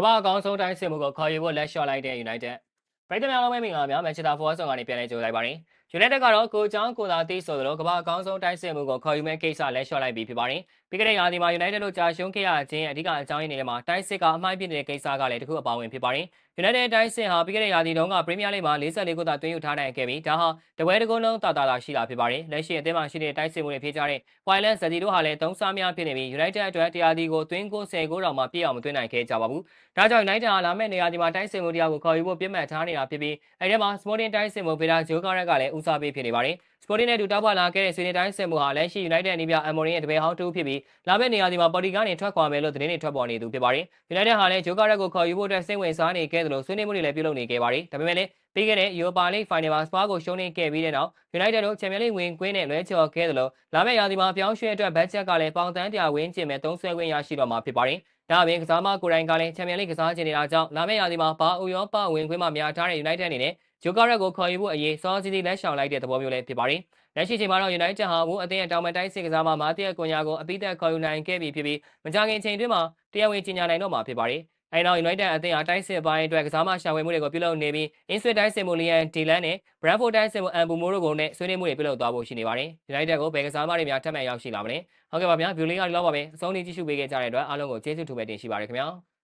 ကမ္ဘာအကောင်းဆုံးတိုင်းစစ်မှုကိုခေါ်ယူဖို့လက်လျှော့လိုက်တဲ့ United ပရိသတ်များလုံးပဲမင်္ဂလာပါ Manchester Forward ဆောင်ကနေပြန်လည်ကြိုဆိုလိုက်ပါတယ် United ကတော့ကိုချောင်းကိုသာတီးဆိုသလိုကမ္ဘာအကောင်းဆုံးတိုင်းစစ်မှုကိုခေါ်ယူမဲ့ကိစ္စလက်လျှော့လိုက်ပြီးဖြစ်ပါတယ်ပြီးခဲ့တဲ့ရာသီမှာ United တို့ကြာရှုံးခဲ့ရခြင်းအဓိကအကြောင်းရင်းတွေထဲမှာတိုင်းစစ်ကအမှားပြစ်နေတဲ့ကိစ္စကလည်းတစ်ခုအပါဝင်ဖြစ်ပါတယ် United တိုင်းစစ်ဟာပြီးခဲ့တဲ့ရာသီတုန်းက Premier League မှာ44ခုသာသွင်းယူထားနိုင်ခဲ့ပြီးဒါဟာတပွဲတစ်ကုန်းလုံးတာတာတာရှိလာဖြစ်ပါတယ်လက်ရှိအသင်းမှာရှိနေတဲ့တိုင်းစစ်မှုတွေဖြစ်ကြတဲ့ Wireless Zeti တို့ဟာလည်းသုံးစားများဖြစ်နေပြီး United အတွက်တရားဒီကိုသွင်းကို10ကိုတောင်မှပြည့်အောင်မသွင်းနိုင်ခဲ့ကြပါဘူးဒါကြောင့် United ဟာလာမယ့်နေရာဒီမှာတိုင်းစစ်မှုတရားကိုခေါ်ယူဖို့ပြစ်မှတ်ထားနေတာဖြစ်ပြီးအဲဒီထဲမှာ Sporting တိုင်းစစ်မှုဗေဒါဂျိုကာရက်ကလည်းဦးစားပေးဖြစ်နေပါတယ် Sporting နဲ့တူတောက်ပလာခဲ့တဲ့ဆွေးနွေးတိုင်းစစ်မှုဟာလက်ရှိ United အနေပြ Amorim ရဲ့တပည့်ဟောင်းတူဖြစ်ပြီးလာမယ့်နေရာဒီမှာပေါ်တီကနေထွက်ခွာမယ်လို့သတင်းတွေထွက်ပေါ်နေသူဖြစ်ပါတယ် United ဟာလည်းဂျိုကာရက်ကိုခေါ်ယူဖို့အတွက်စိတ်ဝင်စားနေခဲ့သလိုဆွေးနွေးမှုတွေလည်းပြုလုပ်နေခဲ့ပါတယ်ဒါပေမဲ့လည်းပြီးခဲ့တဲ့ Europa League Final မှာ Spurs ကိုရှုံးနိမ့်ခဲ့ပြီးတဲ့နောက် United တို့ Champions League ဝင်ကွင်းနဲ့လွဲချော်ခဲ့သလိုလာမယ့်ရာသီမှာပြောင်းရွှေ့အတွက်ဘတ်ဂျက်ကလည်းပေါင်တန်း100ဝန်းကျင်မဲ့သုံးဆွဲခွင့်ရရှိတော့မှာဖြစ်ပါတယ်ဒါအပြင်ကစားမကိုယ်တိုင်ကလည်း Champions League ကစားချင်နေတာကြောင့်လာမယ့်ရာသီမှာဘာဥရောပဝင်ခွင့်မှများထားတဲ့ United အနေနဲ့ ဂျိုကာရက်ကိုခေါ်ယူဖို့အရေးစောစီးစီးလက်ရှောင်လိုက်တဲ့သဘောမျိုးလည်းဖြစ်ပါတယ်လက်ရှိချိန်မှာတော့ United ဟာဘူးအသင်းရဲ့တောင်ပန်တိုင်းစစ်ကစားမမာတီယာကွန်ယာကိုအပိသက်ခေါ်ယူနိုင်ခဲ့ပြီဖြစ်ပြီးမကြခင်ချိန်တွင်းမှာတရားဝင်ကြေညာနိုင်တော့မှာဖြစ်ပါတယ်အဲနောက် United အသင်းဟာတိုင်းစစ်ပိုင်းအတွက်ကစားမရှာဝယ်မှုတွေကိုပြုလုပ်နေပြီး Inswit တိုင်းစစ်မှုလီယန်ဒီလန်နဲ့ Brentford တိုင်းစစ်မှုအန်ဘူမိုရိုကိုနဲ့ဆွေးနွေးမှုတွေပြုလုပ်သွားဖို့ရှိနေပါတယ်။ United ကိုဘယ်ကစားမတွေများထပ်မံရောက်ရှိလာမလဲ။ဟုတ်ကဲ့ပါဗျာ။ view လေးကဒီလောက်ပါပဲ။အဆုံးထိကြည့်ရှုပေးခဲ့ကြတဲ့အတွက်အားလုံးကိုကျေးဇူးတူပဲတင်ရှိပါတယ်ခင်ဗျာ။